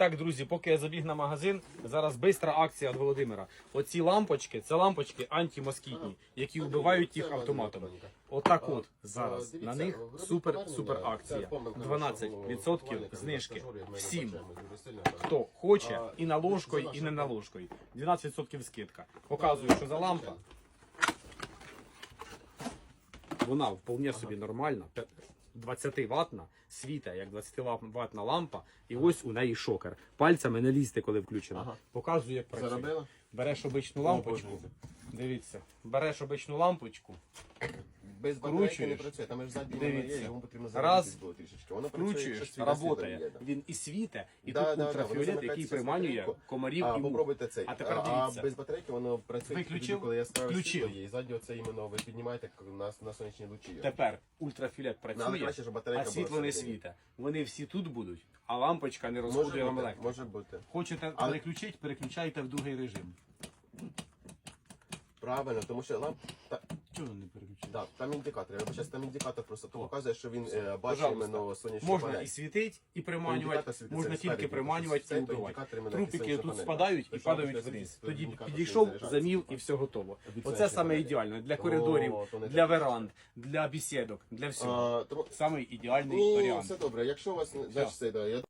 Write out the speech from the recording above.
Так, друзі, поки я забіг на магазин, зараз бистра акція від Володимира. Оці лампочки, це лампочки антимоскітні, які вбивають їх автоматом. Отак от зараз на них супер супер акція. 12% знижки всім, хто хоче, і на ложкою, і не на ложкою. 12% скидка. Показую, що за лампа. Вона вполне собі нормальна. 20 ватна, світа, як 20 ватна лампа, і ось у неї шокер. Пальцями не лізьте, коли включено. Ага. Показую, як працює. Заробила? Береш обичну лампочку. Дивіться, береш обичну лампочку, Без батарейки не працює, там ж Дивіться. воно є, йому потрібно Раз. зарядитись було трішечки. Воно працює, вкручуєш, якщо світло світло працює. є, да. Він і світе, і Да, тут да, да, воно який приманює комарів А, і мух. попробуйте цей. А тепер а дивіться. без батарейки воно працює Виключив? тоді, коли яскраве Включив. світло є. І ззаді оце іменно ви піднімаєте на, на сонячні лучі. Тепер ультрафіолет Ну, але працює, краще, щоб батарейка а була світло не всередині. світе. Вони всі тут будуть, а лампочка не Може вам бути, електрику. може бути. Хочете Але- переключити, переключайте в другий режим. Правильно, тому що ламп... Та, Чого не переключити? да, там індикатор. Я вибачаюсь, там індикатор просто О. показує, що він е, бачить Пожалуйста. іменно сонячну Можна панель. і світить, і приманювати, Індикатор світиться можна тільки приманювати що і це той вбивати. іменно Трупики сонячна тут панель. спадають і Тобто падають вниз. Тоді індикатор підійшов, заряджається. замів і все готово. Оце саме панелі. ідеально для О, коридорів, то не для так. веранд, для бесідок, для всього. А, тому- Самий ідеальний Ні, варіант. все добре. Якщо у вас значить все, да, я